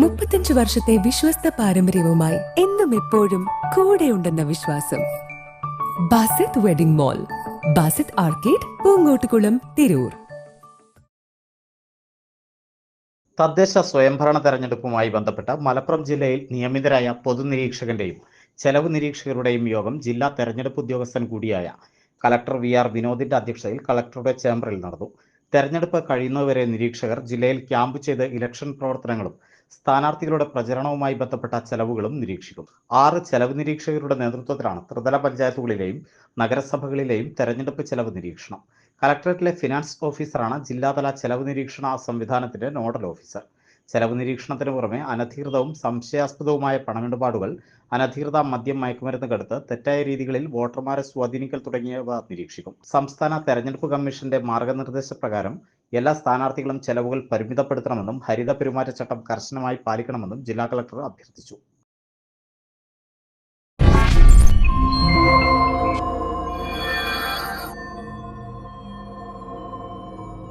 മുപ്പത്തഞ്ച് വർഷത്തെ വിശ്വസ്ത പാരമ്പര്യവുമായി എന്നും എപ്പോഴും കൂടെയുണ്ടെന്ന വിശ്വാസം. Basith wedding mall Basith arcade Poonkottukulam Tirur. തദ്ദേശ സ്വയംഭരണ തെരഞ്ഞെടുപ്പുമായി ബന്ധപ്പെട്ട് മലപ്പുറം ജില്ലയിൽ നിയമിതരായ പൊതുനിരീക്ഷകന്റെയും ചെലവ് നിരീക്ഷകരുടെയും യോഗം ജില്ലാ തെരഞ്ഞെടുപ്പ് ഉദ്യോഗസ്ഥൻ കൂടിയായ കലക്ടർ വി ആർ വിനോദിന്റെ അധ്യക്ഷതയിൽ കളക്ടറുടെ ചേംബറിൽ നടന്നു. തെരഞ്ഞെടുപ്പ് കഴിയുന്നതുവരെ നിരീക്ഷകർ ജില്ലയിൽ ക്യാമ്പ് ചെയ്ത് ഇലക്ഷൻ പ്രവർത്തനങ്ങളും സ്ഥാനാർത്ഥികളുടെ പ്രചരണവുമായി ബന്ധപ്പെട്ട ചെലവുകളും നിരീക്ഷിക്കും. ആറ് ചെലവ് നിരീക്ഷകരുടെ നേതൃത്വത്തിലാണ് ത്രിതല പഞ്ചായത്തുകളിലെയും നഗരസഭകളിലെയും തെരഞ്ഞെടുപ്പ് ചെലവ് നിരീക്ഷണം. കലക്ടറേറ്റിലെ ഫിനാൻസ് ഓഫീസറാണ് ജില്ലാതല ചെലവ് നിരീക്ഷണ സംവിധാനത്തിന്റെ നോഡൽ ഓഫീസർ. ചെലവ് നിരീക്ഷണത്തിന് പുറമെ അനധികൃതവും സംശയാസ്പദവുമായ പണമിടപാടുകൾ അനധികൃത മദ്യം മയക്കുമരുന്ന് കടത്ത് തെറ്റായ രീതികളിൽ വോട്ടർമാരെ സ്വാധീനിക്കൽ തുടങ്ങിയവ നിരീക്ഷിക്കും. സംസ്ഥാന തെരഞ്ഞെടുപ്പ് കമ്മീഷന്റെ മാർഗനിർദ്ദേശപ്രകാരം എല്ലാ സ്ഥാനാർത്ഥികളും ചെലവുകൾ പരിമിതപ്പെടുത്തണമെന്നും ഹരിത പെരുമാറ്റച്ചട്ടം കർശനമായി പാലിക്കണമെന്നും ജില്ലാ കളക്ടർ അഭ്യർത്ഥിച്ചു.